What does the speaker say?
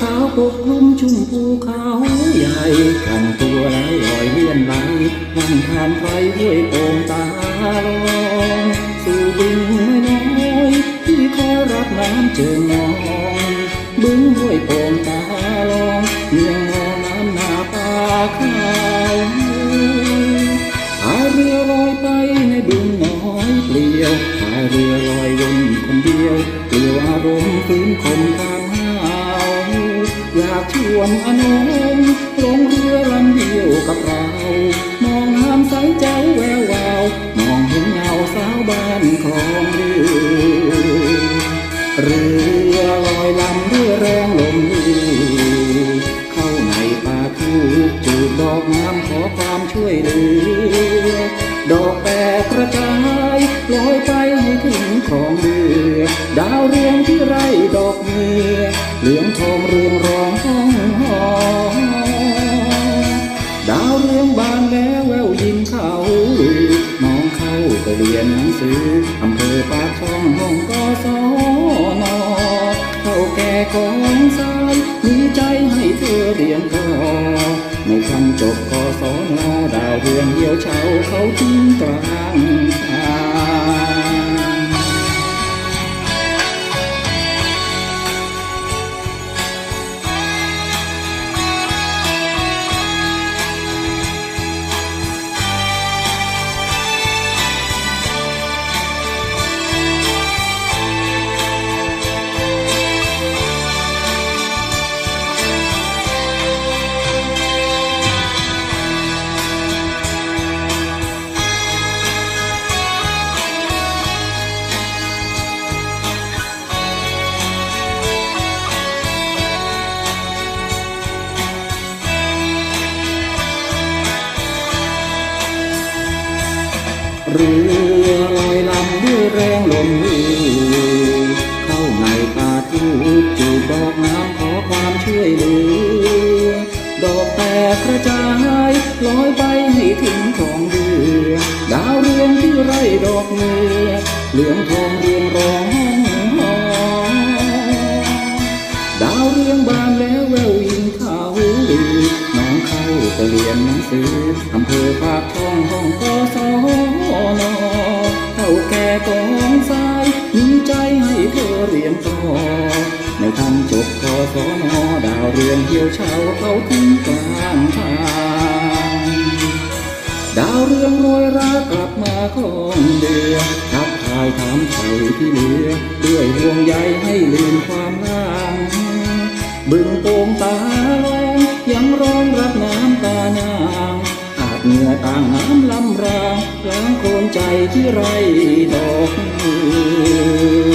ขาวปกคลุมชุ่มภูเขาใหญ่กันตัวแล้วลอยเลื่อนไหลนั่งทานไฟห้วยโป่งตาลองสู่บึงน้อยที่คอยรับน้ำเจิงองบึงห้วยโป่งตาลองเมียงมองน้ำหนาปาขา ชวนอนงลงเรือลำเดียวกับเรา มองน้ำใสแจ๋วแวววาว มองเห็นเงาสาวบ้านของเรือเรือลอยลำด้วยแรงลมเข้าในป่าทูจูบดอกน้ำขอความช่วยเหลือ ดอกแตกกระจายลอยไปให้ถึงของเรือ รียนหนังสืออำเภอปากช่องห้องกศนเท่าแก่ของสายมีใจให้เธอเรียนต่อในคำจบกศนดาวเรืองเหี่ยวเฉาเขาทิ้งกลา เรือลอยลำด้วยแรงลมเข้าในป่าทูบจูบดอกน้ำขอความช่วยเหลือ ดอกแตกกระจายลอยไปให้ถึงของเรือ ดาวเรืองที่ไรดอกเมือเหลืองทองเรือง ก่กองสายมีใจให้เธอเรียนต่อไม่ทันจบกศนอดาวเรืองเหี่ยวเฉาเขาทิ้งกลางทางดาวเรืองโรยรากลับมาของเดือทักทายถามไทยที่เหลือด้วยห่วงใยให้ลืมความลังบึงโป่งตาลองยังร้องรับน้ำตานางอาบเหงื่อต่างน้ำลำราง ล้างโคลนใจที่ไรดอก